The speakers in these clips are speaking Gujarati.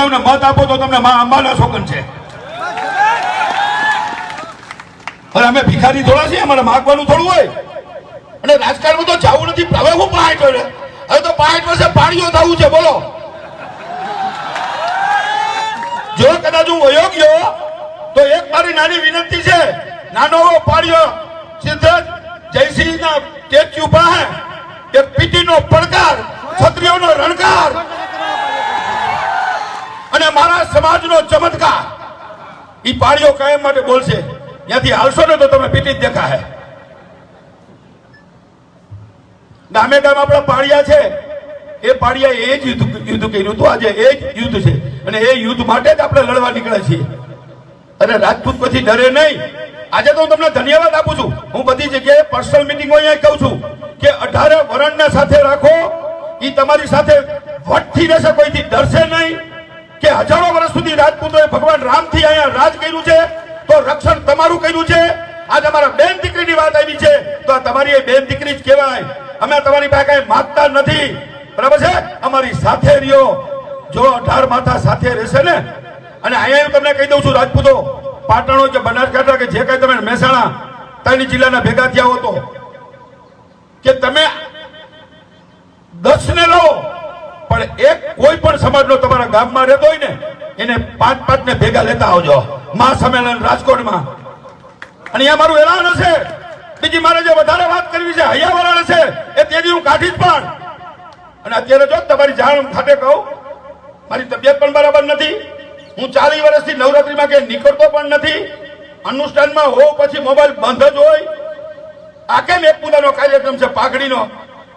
મત આપો તો તમને મા અંબાના શોકન છે. અને અમે ભિખારી થોડા છીએ, અમારે માગવાનું થોડું હોય. અને રાજકારણમાં તો જવું નથી હવે હું પાંચ વર્ષ હવે તો પાંચ વર્ષે પાણીઓ થવું છે, બોલો. જો કદાચ હું વયો ગયો, તો એક મારી નાની વિનંતી છે. નાનો પાડ્યો સિદ્ધરાજ જયસિંહના સ્ટેચ્યુ પાસે એક પીટીનો પડકાર, ક્ષત્રિયોનો રણકાર અને મારા સમાજનો ચમત્કાર. એ પાળીઓ કાયમ માટે બોલશે. ત્યાંથી હાલશો ને તો તમે પીટી જ દેખાશે. ગામે ગામ આપણા પાળિયા છે. એ પાળિયા એ જ યુદ્ધ યુદ્ધ કર્યું હતું. આજે એ જ યુદ્ધ છે. અને એ યુદ્ધ માટે જ આપણે લડવા નીકળે છીએ. અને રાજપૂત પછી ડરે નહીં. આજે તો હું તમને ધન્યવાદ આપું છું. હું બધી જગ્યાએ પર્સનલ મિટિંગો અહીંયા કહું છું કે અઢારે વરણને સાથે રાખો. એ તમારી સાથે વટથી રહેશે, કોઈથી ડરશે નહીં. કે હજારો વર્ષ સુધી રાજપૂતોએ ભગવાન રામથી અહીંયા રાજ કર્યું છે, તો રક્ષણ તમારું કર્યું છે. આજે અમારા બેન દીકરીની વાત આવી છે, તો આ તમારી એ બેન દીકરી જ કહેવાય. અમે તમારી પાસે કઈ માગતા નથી. બરાબર છે? અમારી સાથે રહ્યો. જો અઢાર માથા સાથે રહેશે ને, અને અહીંયા હું તમને કહી દઉં છું રાજપૂતો, પાટણો કે બનાસકાંઠા કે જે કઈ તમે મહેસાણા ત્રણ જિલ્લાના ભેગા થયા હો તો. કે તમે દસ ને લો પણ એક કોઈ પણ સમાજનો તમારા ગામમાં રહેતો હોય ને, એને પાંચ પાંચ ને ભેગા લેતા આવજો. મહા સંમેલન રાજકોટમાં. અને અહીંયા મારું એલાન હશે. બીજી મારે જે વધારે વાત કરવી છે, હૈયાવરણ હશે, એ તેની હું કાઢી જ પણ અને અત્યારે જો તમારી જાણ ખાતે કહું, મારી તબિયત પણ બરાબર નથી. હું ચાલીસ વર્ષથી નવરાત્રીમાં કે નીકળતો પણ નથી. અનુષ્ઠાનમાં હોઉં પછી મોબાઈલ બંધ જ હોય. આ કેમ એક પોતાનો કાર્યક્રમ છે, પાઘડીનો?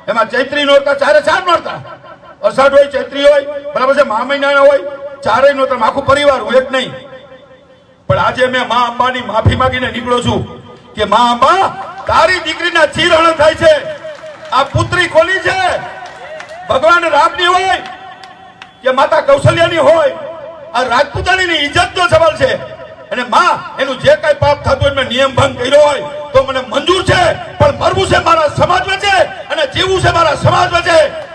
એમાં ચૈત્રી નોરતા ચારે ચાર નોરતા અષાઢ હોય, ચૈત્રી હોય, બરાબર છે, મા મહિનાના હોય, ચારેય નો તમે આખું પરિવાર, હું એક નહીં. પણ આજે મેં મા અંબાની માફી માંગીને નીકળ્યો છું કે મા અંબા, તારી દીકરીના ચીરણ થાય છે. આ પુત્રી ખોલી છે? ભગવાન રામની હોય કે માતા કૌશલ્યાની હોય? આ રાજપૂતાણીની ઇજ્જતનો સવાલ છે. અને માં, એનું જે કઈ પાપ થતું હોય, મેં નિયમ ભંગ કર્યો હોય, તો મને મંજૂર છે. પણ મરવું છે મારા સમાજ વચ્ચે અને જીવવું છે મારા સમાજ વચ્ચે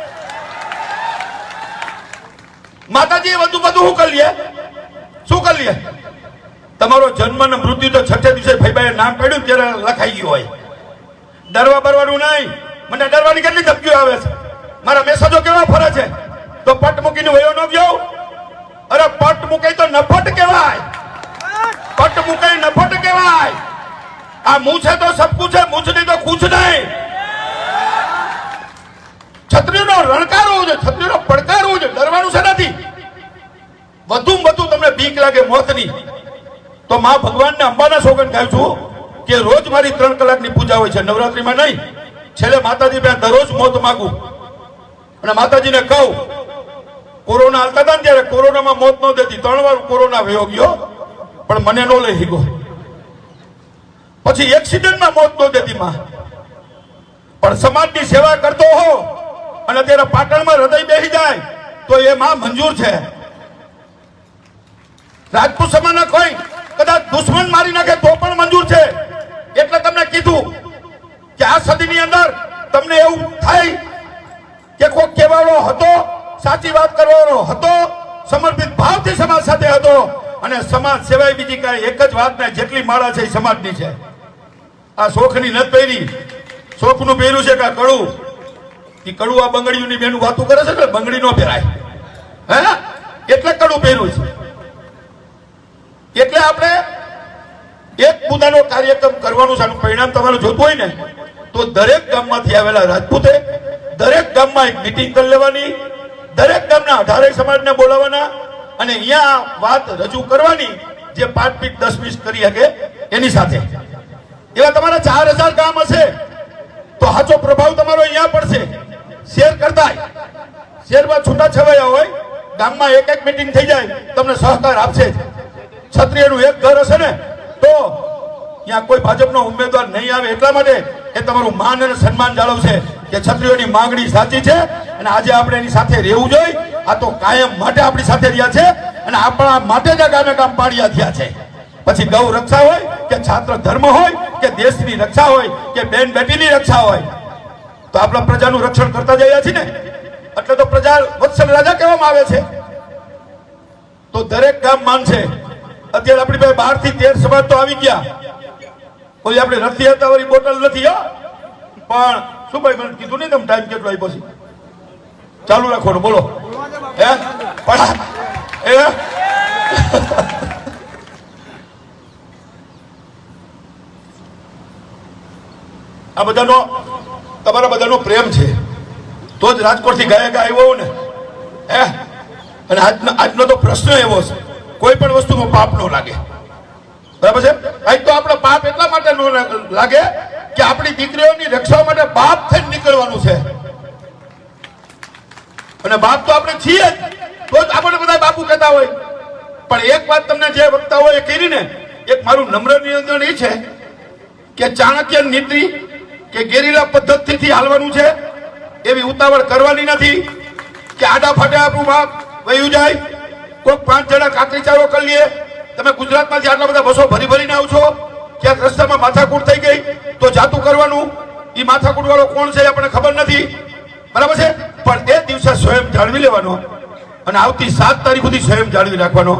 માતાજી બધું બધું શું કરી લે? શું કરી લે? તમારો જન્મ ને મૃત્યુ તો છઠ્ઠે દિવસે ભાઈબાએ નામ પડ્યું ત્યારે લખાઈ ગયું હોય. ડરવા બરવાનું નહીં. મને ડરવાની કેટલી ધમકીઓ આવે છે? મારા મેસેજો કેવા ફરે છે? તો પટ મૂકીને વયો ન ગયો? અરે પટ મૂકાય તો નફટ કહેવાય. પટ મૂકાય નફટ કહેવાય. આ મૂછે તો સબ છે મૂછ નહીં તો કુછ નહીં. છત્રીનો રણકાર હોવો છે, છત્રીનો પડકાર હોવો છે, ડરવાનું નથી. વધુ વધુ તમને બીક લાગે મોતની, તો માં ભગવાનને અંબાના સોગન ખાય છું કે રોજ મારી ત્રણ કલાકની પૂજા હોય છે, નવરાત્રીમાં નહીં. છેલ્લે માતાજી પાસે દરરોજ મોત માગું. અને માતાજીને કહું, કોરોના હાલતા હતા ને ત્યારે કોરોનામાં મોત ન દેતી, ત્રણ વાર કોરોના વયો ગયો, પણ મને નો લઈ ગયો પછી એક્સિડન્ટમાં મોત ન દેતી માં. પણ સમાજની સેવા કરતો હો અને અત્યારે પાટણમાં હૃદય બેસી જાય, તો એ માં મંજૂર છે. રાજપૂત સમાજના કોઈ કદાચ દુશ્મન મારી નાખે તો પણ મંજૂર છે. એટલે તમને કીધું કે આ સદીની અંદર તમને એવું થાય કે કોઈ કહેવાનો હતો, સાચી વાત કરવાનો હતો, સમર્પિત ભાવથી સમાજ સાથે હતો, અને સમાજ સિવાય બીજી કાંઈ એક જ વાત ને જેટલી માળા છે એ સમાજની છે. આ શોખની નથ પહેરી. શોખનું પહેર્યું છે કે કડું એ બંગડીઓની બેનું વાતું કરે છે બંગડી નો પહેરાય? હે? એટલે કડું પહેર્યું છે. એટલે આપણે એક મુદ્દાનો કાર્યક્રમ કરવાનું છે પરિણામ તમારું જોતું હોય ને, તો દરેક ગામમાંથી આવેલા રાજપૂતે, દરેક ગામમાં એક મિટિંગ કરી લેવાની, દરેક ગામના અઢારે સમાજને બોલાવવાના, અને અહીંયા વાત રજૂ કરવાની જે પાંચ પીઠ દસ વીસ કરી શકે એની સાથે. એવા તમારા ચાર હજાર ગામ હશે, તો સાચો પ્રભાવ તમારો અહીંયા પડશે. શેર કરતા શેરમાં છૂટા છવાયા હોય, ગામમાં એક એક મિટિંગ થઈ જાય, તમને સહકાર આપશે ક્ષત્રિયનું એક ઘર હશે ને, તો ત્યાં કોઈ ભાજપનો ઉમેદવાર નહીં આવે એટલા માટે એ તમારું માન અને સન્માન જાળવશે કે ક્ષત્રિયોની માંગણી સાચી છે અને આજે આપણે એની સાથે રહેવું જોઈએ. આ તો કાયમ માટે આપણી સાથે રહ્યા છે અને આપણા માટે જ ગામે કામ પાડ્યા થયા છે. પછી ગૌ રક્ષા હોય કે છાત્ર ધર્મ હોય કે દેશની રક્ષા હોય કે બેન બેટીની રક્ષા હોય તો આપણા પ્રજાનું રક્ષણ કરતા જઈએ છીએ ને? એટલે તો પ્રજા વત્સલ રાજા કહેવામાં આવે છે. તો દરેક ગામ માનશે. અત્યારે આપણી પાસે બારથી તેર સમાજ તો આવી ગયા. કોઈ આપણે રસી હતા વાળી બોટલ નથી, હો. પણ શું ભાઈ મને કીધું નહીં તમે ટાઈમ કેટલો આવી પછી ચાલુ રાખો બોલો. હે? પણ એ આ બધાનો તમારા બધાનો પ્રેમ છે. તો જ રાજકોટથી ગયા ગયા આવ્યો ને. હે? અને આજનો આજનો તો પ્રશ્ન એવો છે. કોઈ પણ વસ્તુમાં પાપ ન લાગે. બરાબર છે? આજ તો આપણો પાપ એટલા માટે ન લાગે કે આપણી દીકરીઓની રક્ષા માટે બાપ થઈને નીકળવાનું છે. અને બાપ તો આપણે છીએ જ. તો જ આપણે બધા બાપુ કહેતા હોય. પણ એક વાત તમને જે વક્તા હોય એ કરીને એક મારું નમ્ર નિવેદન એ છે કે ચાણક્ય નીતિ કે ગેરીલા પદ્ધતિથી હાલવાનું છે, એવી ઉતાવળ કરવાની નથી કે આડા ફાટે આપણું માપ વયું જાય. કોઈક પાંચ જણા કાતરીચારો કરી લઈએ તમે ગુજરાતમાંથી આટલા બધા બસો ભરી ભરીને આવશો ક્યાંક રસ્તામાં માથાકૂટ થઈ ગઈ, તો જાતું કરવાનું. એ માથાકૂટ વાળો કોણ છે આપણને ખબર નથી. બરાબર છે? પણ એ દિવસે સ્વયં જાળવી લેવાનો અને આવતી સાત તારીખ સુધી સ્વયં જાળવી રાખવાનો.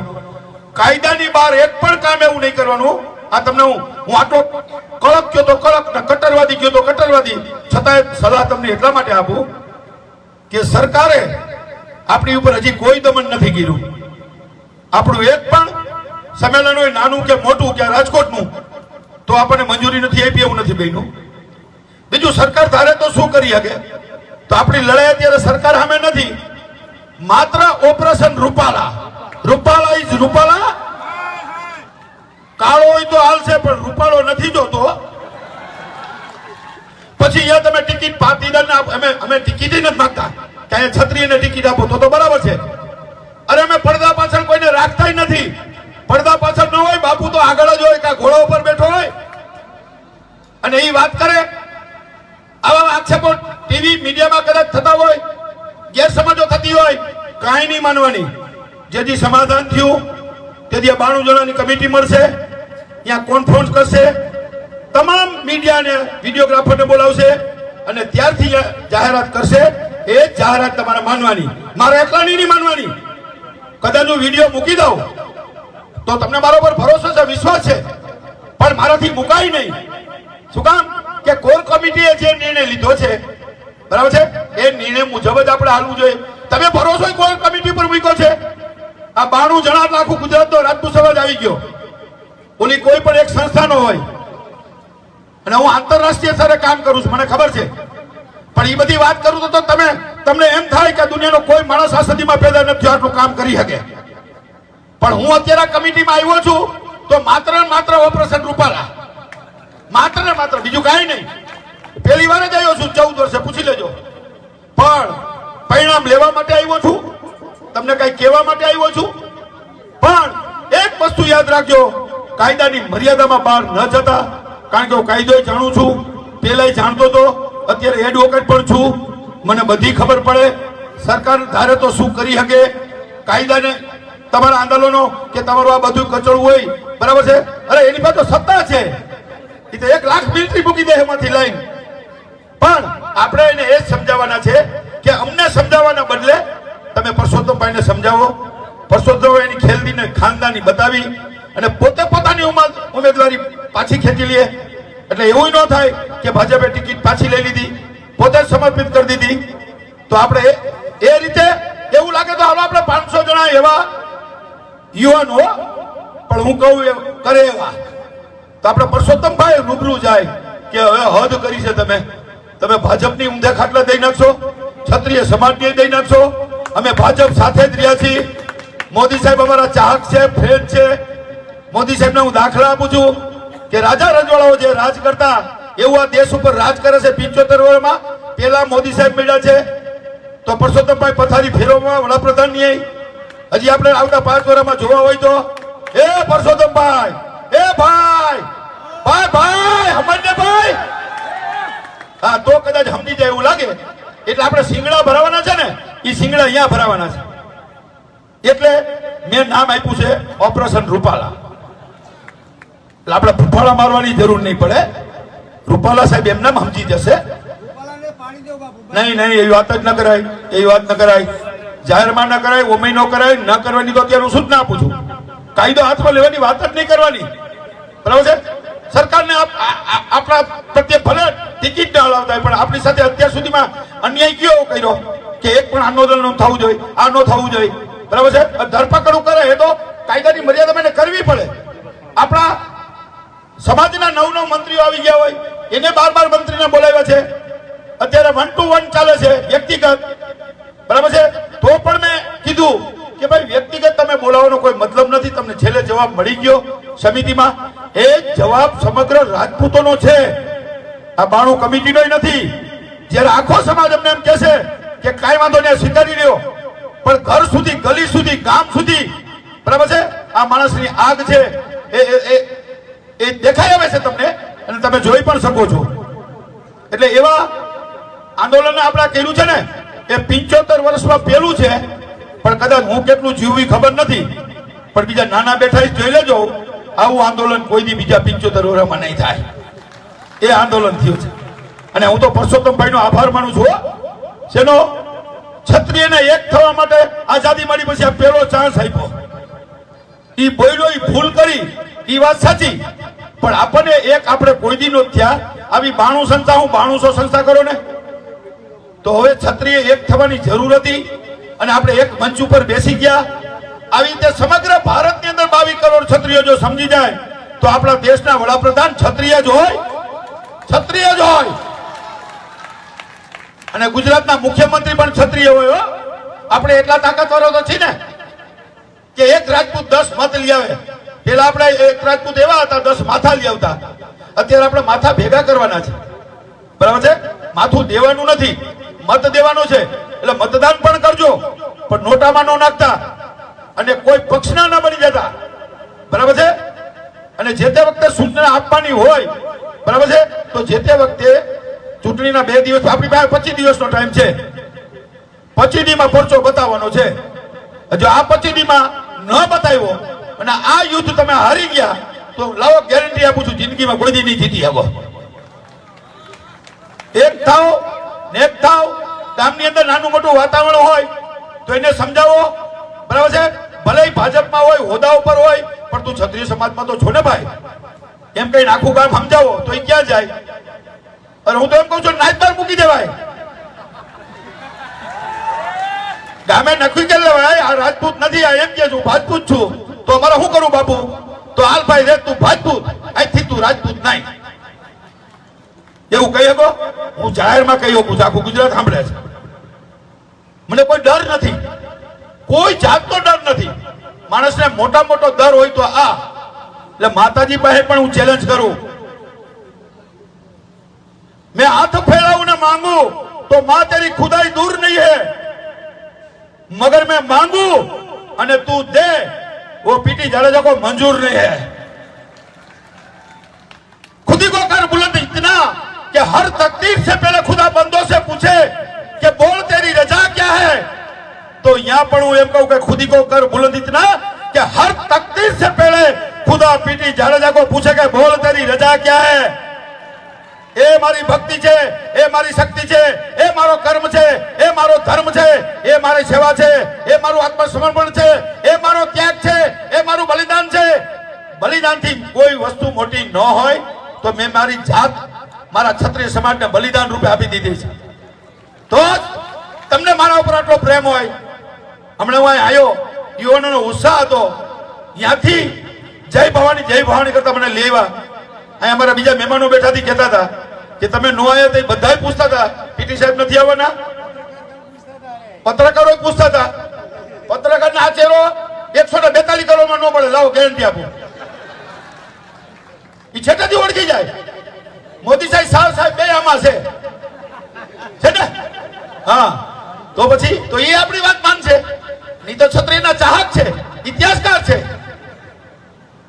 કાયદાની બહાર એક પણ કામ એવું નહીં કરવાનું આ તમને હું હું આટલો કડક કયો તો કડક કટ્ટરવાદી કયો તો કટ્ટરવાદી છતાંય સલાહ તમને એટલા માટે આપું કે સરકારે આપણી ઉપર હજી કોઈ દમન નથી કર્યું. આપણું એક પણ સંમેલન હોય નાનું કે મોટું કે રાજકોટનું, તો આપણને મંજૂરી નથી આપી એવું નથી બન્યું. બીજું સરકાર ધારે તો શું કરી શકે? તો આપણી લડાઈ અત્યારે સરકાર સામે નથી. માત્ર ઓપરેશન રૂપાલા. રૂપાલા ઇઝ રૂપાલા કાળો હોય તો હાલશે, પણ રૂપાળો નથી જોતો. પછી અહીંયા તમે ટિકિટ પાટીદારને અમે અમે ટિકિટ નથી માંગતા. કે અહીંયા છત્રીને ટિકિટ આપો તો તો બરાબર છે. અરે અમે પડદા પાછળ કોઈને રાખતા નથી. પડદા પાછળ ન હોય, બાપુ તો આગળ જ હોય, કા ઘોડા ઉપર બેઠો હોય. અને એ વાત કરે. આવા આક્ષેપો ટીવી મીડિયામાં કદાચ થતા હોય, ગેરસમજો થતી હોય, કાંઈ નહીં માનવાની. જેથી સમાધાન થયું. તેથી બાણું જણાની કમિટી મળશે. ત્યાં કોન્ફરન્સ કરશે? તમામ મીડિયાને વિડીયોગ્રાફરને બોલાવશે અને ત્યારથી જાહેરાત કરશે. એ જાહેરાત તમારે માનવાની. મારે એકલાની નહીં માનવાની. કદાચ હું વીડિયો મૂકી દઉં, તો તમને મારા પર ભરોસો છે, વિશ્વાસ છે. પણ મારાથી મુકાય નહીં. શું કામ? કે કોર કમિટીએ જે નિર્ણય લીધો છે? બરાબર છે? એ નિર્ણય મુજબ જ આપણે હાલવું જોઈએ. તમે ભરોસો કોર કમિટી પર મૂક્યો છે? આ બાણું જણા આખું ગુજરાતનો રાજપૂત સમાજ આવી ગયો. ઓલી કોઈ પણ એક સંસ્થાનો હોય. અને હું આંતરરાષ્ટ્રીય સ્તરે કામ કરું છું, મને ખબર છે. પણ એ બધી વાત કરું તો તમે, તમને એમ થાય કે દુનિયાનો કોઈ માણસ આ સદીમાં પેદા નથી આટલું કામ કરી શકે. પણ હું અત્યારે કમિટીમાં આવ્યો છું, તો માત્ર ને માત્ર ઓપરેશન રૂપાલા. માત્ર ને માત્ર, બીજું કાંઈ નહીં. પહેલી વાર જ આવ્યો છું, ચૌદ વર્ષે, પૂછી લેજો. પણ પરિણામ લેવા માટે આવ્યો છું. તમને કઈ કહેવા માટે આવ્યો છું? પણ એક વસ્તુ યાદ રાખજો, કાયદાની મર્યાદામાં બહાર ન જતા. કારણ કે હું કાયદો જાણું છું, પેલાય જાણતો હતો અત્યારે એડવોકેટ પણ છું. મને બધી ખબર પડે. સરકાર ધારે તો શું કરી શકે? કાયદાને તમારા આંદોલનો કે તમારું આ બધું કચડું હોય, બરાબર છે? અરે એની પાસે સત્તા છે. એ તો એક લાખ મિલિટરી મૂકી દે એમાંથી લઈને પણ આપણે એને એ સમજાવવાના છે કે અમને સમજાવવાના બદલે તમે પરસોત્તમભાઈને સમજાવો? પરસોત્તમ એની ખેલદીને ખાનદાની બતાવી અને પોતે પોતાની ઉમેદવારી પાછી ખેંચી લે. એટલે એવું ન થાય કે ભાજપે ટિકિટ પાછી લઈ લીધી, પોતે સમર્પિત કરી દીધી. તો આપણે એ રીતે એવું લાગે તો હાલો આપણે પાંચસો જણા એવા યુવાનો પણ હું કહું એમ કરે એવા. તો આપણે પરસોત્તમભાઈ રૂબરૂ જાય કે હવે હદ કરી છે તમે. તમે ભાજપની ઊંધે ખાટલા દઈ નાખશો, ક્ષત્રિય સમાજની દઈ નાખશો અમે ભાજપ સાથે જ રહ્યા છીએ. મોદી સાહેબ અમારા ચાહક છે, ફ્રેન્ડ છે. મોદી સાહેબને હું દાખલા આપું છું કે રાજા રજવાડાઓ જે રાજ કરતા, એવું આ દેશ ઉપર રાજ કરે છે પિંચોતેર વર્ષમાં. પેલા મોદી સાહેબ મળ્યા છે. તો પરસોત્તમભાઈ પથારી ફેરવવામાં વડાપ્રધાનની હજી આપણે આવતા પાંચ વર્ષમાં જોવા હોય તો એ પરસોત્તમભાઈ એ ભાઈ ભાઈ ભાઈ સમજને ભાઈ. હા, તો કદાચ સમજી જાય એવું લાગે. એટલે આપણે સિંગડા ભરાવાના છે ને? એ સિંગડા અહીંયા ભરાવાના છે. એટલે મેં નામ આપ્યું છે ઓપરેશન રૂપાલા. એટલે આપણે રૂપાલા મારવાની જરૂર નહીં પડે. રૂપાલા સાહેબ એમને સમજી જશે. નહીં નહીં એવી વાત જ ન કરાય એવી વાત ન કરાય. જાહેરમાં ન કરાય ઓમય ન કરાય ન કરવાની તો અત્યારે હું ના આપું છું? કાયદો હાથમાં લેવાની વાત જ નહીં કરવાની. બરાબર છે? સરકારને આપણા પ્રત્યે ભલે ટિકિટ ન હલાવતા હોય પણ આપણી સાથે અત્યાર સુધીમાં અન્યાય કયો કર્યો? કે એક પણ આંદોલન થવું જોઈએ, આ ન થવું જોઈએ. બરાબર છે? ધરપકડ કરે એ તો કાયદાની મર્યાદા કરવી પડે. આપણા સમાજના નવ નવ મંત્રીઓ આવી ગયા હોય, એને બાર બાર મંત્રીને બોલાવ્યા છે. અત્યારે વન ટુ વન ચાલે છે, વ્યક્તિગત. બરાબર છે? તો પણ મેં કીધું કે ભાઈ, વ્યક્તિગત તમે બોલાવવાનો કોઈ મતલબ નથી. તમને છેલ્લે જવાબ મળી ગયો સમિતિમાં. એ જવાબ સમગ્ર રાજપૂતોનો છે. આ બાણું કમિટીનો નથી. જ્યારે આખો સમાજ અમને એમ કહે છે કે કાંઈ વાંધો નહીં સ્વીકારી રહ્યો. પણ ઘર સુધી, ગલી સુધી, ગામ સુધી, બરાબર છે? આ માણસની આગ છે, એ, એ- દેખાઈ આવે છે તમને, અને તમે જોઈ પણ શકો છો. એટલે એવા આંદોલન આપણે કર્યું છે ને, એ પિંચોતેર વર્ષમાં પહેલું છે, પણ કદાચ હું કેટલું જીવવી ખબર નથી. પણ બીજા નાના બેઠા જોઈ લેજો, આવું આંદોલન કોઈ દી બીજા પિંચોતેર વર્ષમાં નહીં થાય. એ આંદોલન થયું છે. અને હું તો પરસોત્તમભાઈનો આભાર માનું છું. જેનો ક્ષત્રિયને એક થવા માટે આઝાદી મળી પછી આ પહેલો ચાન્સ આપ્યો. ઈ બોલ્યો, ઈ ભૂલ કરી, ઈ વાત સાચી. પણ આપણને એક આપણે કોઈ દી નો થયા. આવી બાણું સંસ્થા, હું બાણુંસો સંસ્થા કરો ને, તો હવે ક્ષત્રિય એક થવાની જરૂર હતી અને આપણે એક મંચ ઉપર બેસી ગયા. આવી રીતે સમગ્ર ભારતની અંદર બાવીસ કરોડ ક્ષત્રિયો જો સમજી જાય, તો આપણા દેશના વડાપ્રધાન ક્ષત્રિય જ હોય. ક્ષત્રિય જ હોય. અને ગુજરાતના મુખ્યમંત્રી પણ ક્ષત્રિય હોય આપણે એટલા તાકાતવારો તો છીએ ને કે એક રાજપૂત દસ મત લઈ આવે. પેલા આપણે એક રાજપૂત એવા હતા, દસ માથા લઈ આવતા. અત્યારે આપણે માથા ભેગા કરવાના છે. બરાબર છે? માથું દેવાનું નથી. મત દેવાનું છે. એટલે મતદાન પણ કરજો, પણ નોટામાં ન નાખતા. અને કોઈ પક્ષના ન બની જતા. બરાબર છે? અને જે તે વખતે સૂચના આપવાની હોય, બરાબર છે? તો જે તે વખતે ચૂંટણીના બે દિવસ, આપણી પાસે પચીસ દિવસનો ટાઈમ છે. પચીસ દીમાં પરચો બતાવવાનો છે. જો આ પચીસ દીમાં ન બતાવ્યો અને આ યુદ્ધ તમે હારી ગયા, તો લાવો ગેરંટી આપું છું, જિંદગીમાં કોઈ દી નહીં જીતી આવો. એક થાવ ને એક થાવ, ગામની અંદર નાનું મોટું વાતાવરણ હોય, તો એને સમજાવો. બરાબર છે? ભલે ભાજપમાં હોય હોદ્દા ઉપર હોય, પણ તું ક્ષત્રિય સમાજમાં તો છો ને ભાઈ? એમ કઈ આખું ગામ સમજાવો, તો એ ક્યાં જાય? અને હું તો એમ કહું છું નાચદાર મૂકી દેવાય. ગામે નક્કી કરી લેવાય, આ રાજપૂત નથી, આ એમ કે છું રાજપૂત છું. તો અમારે શું કરું બાપુ? તો હાલ ભાઈ રે, તું રાજપૂત અહીંથી તું રાજપૂત નહીં. એવું કહી શકો? હું જાહેરમાં કહી શકું છું, આખું ગુજરાત સાંભળે છે. મને કોઈ ડર નથી. કોઈ જાતનો ડર નથી. માણસને મોટા મોટો ડર હોય તો આ. એટલે માતાજી પાસે પણ હું ચેલેન્જ કરું. मैं हाथ फैलाऊं न मांगू तो मां तेरी खुदाई दूर नहीं है मगर मैं मांगू અને તું દે वो पीटी जाडेजा को मंजूर नहीं है खुदी को कर बुलंद इतना कि हर तकदीर से पहले खुदा बंदों से पूछे कि बोल तेरी रजा क्या है तो यहां पर હું એમ કહું કે खुदी को कर बुलंद इतना कि हर तकदीर से पहले खुदा पीटी जाडेजा को पूछे कि बोल तेरी रजा क्या है એ મારી ભક્તિ છે, એ મારી શક્તિ છે, એ મારો કર્મ છે, એ મારો ધર્મ છે, એ મારી સેવા છે, એ મારું આત્મસમર્પણ છે, એ મારો ત્યાગ છે, એ મારું બલિદાન છે. બલિદાનથી કોઈ વસ્તુ મોટી ન હોય, તો મેં મારી જાત મારા ક્ષત્રિય સમાજને બલિદાન રૂપે આપી દીધી છે. તો તમને મારા ઉપર આટલો પ્રેમ હોય. હમણાં હું આવ્યો, યુવાનોનો ઉત્સાહ હતો. ત્યાંથી જય ભવાની જય ભવાની કરતા મને લેવા અહીં અમારા બીજા મહેમાનો બેઠાથી કહેતા હતા કે તમે નો આવ્યા તો બધા પૂછતા હતા પીટી સાહેબ નથી આવવાના? પત્રકારો પૂછતા હતા. પત્રકાર આ ચહેરો એકસો ને બેતાલીસ કરોડમાં ન મળે લાવો ગેરંટી આપો. એ છેટેથી ઓળખી જાય. મોદી સાહેબ સાવ સાહેબ બે આમાં છે. છે ને? હા. તો પછી, તો એ આપણી વાત માનશે. નહીં તો છત્રીના ચાહક છે, ઇતિહાસકાર છે.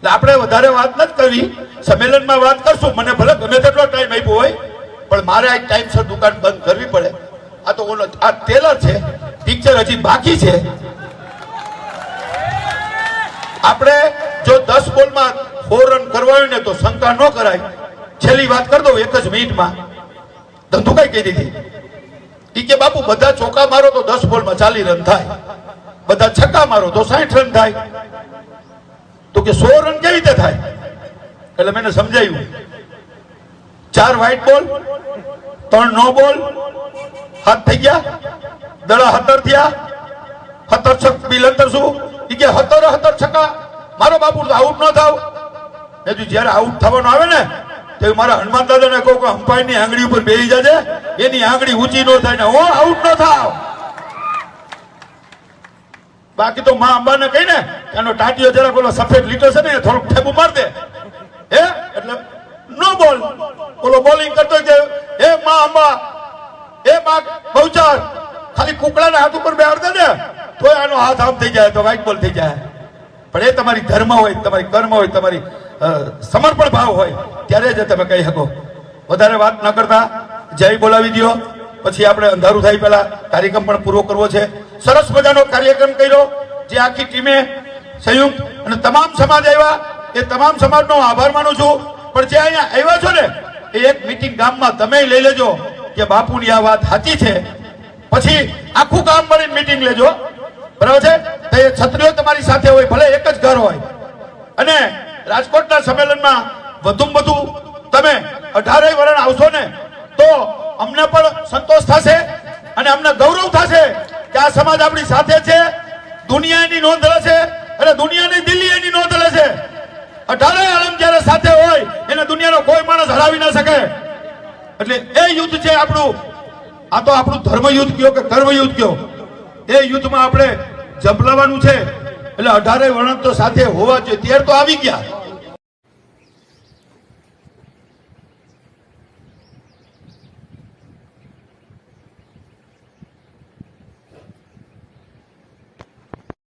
આપણે વધારે વાત નથી કરવી. સંમેલનમાં વાત કરશું. મને ભલે ગમે તેટલો ટાઈમ આપ્યો હોય, પણ મારે આ ટાઈમસર દુકાન બંધ કરવી પડે. આ તો ઓલો આ ટેલર છે. પિક્ચર હજી બાકી છે. આપણે જો દસ બોલમાં ફોર રન કરવા હોય ને તો શંકા ન કરાય. છેલ્લી વાત કરી દઉં એક જ મિનિટમાં. ધંધુકાઈ કહી દીધી ઈ કે, બાપુ, બધા ચોકા મારો તો દસ બોલમાં ચાલી રન થાય. બધા છક્કા મારો તો સાઠ રન થાય. કે સો રન કેવી રીતે થાય? એટલે મેં સમજાયું. ચાર વ્હાઈટ બોલ ત્રણ નો બોલ હાથ થઈ ગયા. દડા હતર થયા. હતર છક બિલ અંતર શું? એ કે હતર હતર છકા. મારો બાપુ આઉટ ન થાવ. કીધું, જ્યારે આઉટ થવાનું આવે ને, તો મારા હનુમાન દાદાને કહું કે અમ્પાયરની આંગળી ઉપર બેસી જાજે. એની આંગળી ઊંચી ન થાય ને હું આઉટ ન થાવ. બાકી તો મા અંબાને કહી ને એનો ટાટીઓ જરાક ઓલો સફેદ લીટર છે ને થોડુંક ઠેબુ માર દે. હે? એટલે નો બોલ. ઓલો બોલિંગ કરતો કે, હે માં, અંબા એ માં, બહુચાર, ખાલી કુકડાના હાથ ઉપર બેહાડ દે ને, તોય આનો હાથ આમ થઈ જાય, તો વાઇટ બોલ થઈ જાય. પણ એ તમારી ધર્મ હોય, તમારી કર્મ હોય, તમારી સમર્પણ ભાવ હોય, ત્યારે જ તમે કહી શકો. વધારે વાત ન કરતા, જય બોલાવી દો પછી આપણે અંધારું થાય પહેલા કાર્યક્રમ પણ પૂરો કરવો છે. સરસ મજાનો કાર્યક્રમ કર્યો. જે આખી ટીમે સંયુક્ત અને તમામ સમાજ આવ્યા. એ તમામ સમાજનો આભાર માનું છું. પણ જે અહીંયા આવ્યા છો ને, એ એક મિટિંગ ગામમાં તમે લઈ લેજો, કે બાપુની આ વાત સાચી છે. પછી આખું ગામ મળીને મિટિંગ લેજો. બરાબર છે? તો એ છત્રીઓ તમારી સાથે હોય, ભલે એક જ ઘર હોય. અને રાજકોટના સંમેલનમાં વધુમાં વધુ તમે અઢારેય વરણ આવશો ને, તો અમને પણ સંતોષ થશે અને અમને ગૌરવ થશે કે આ સમાજ આપણી સાથે છે. દુનિયાની નોંધ રહેશે અને દુનિયાની દિલ્હી એની નોંધ લે છે. અઢારે આલમ જ્યારે સાથે હોય, એને દુનિયાનો કોઈ માણસ હરાવી ના શકે. એટલે એ યુદ્ધ છે આપણું. આ તો આપણું ધર્મ યુદ્ધ કયો કે કર્મ યુદ્ધ કયો? એ યુદ્ધમાં આપણે જંપલાવાનું છે. એટલે અઢારે વર્ણ તો સાથે હોવા જોઈએ. ત્યારે તો આવી ગયા.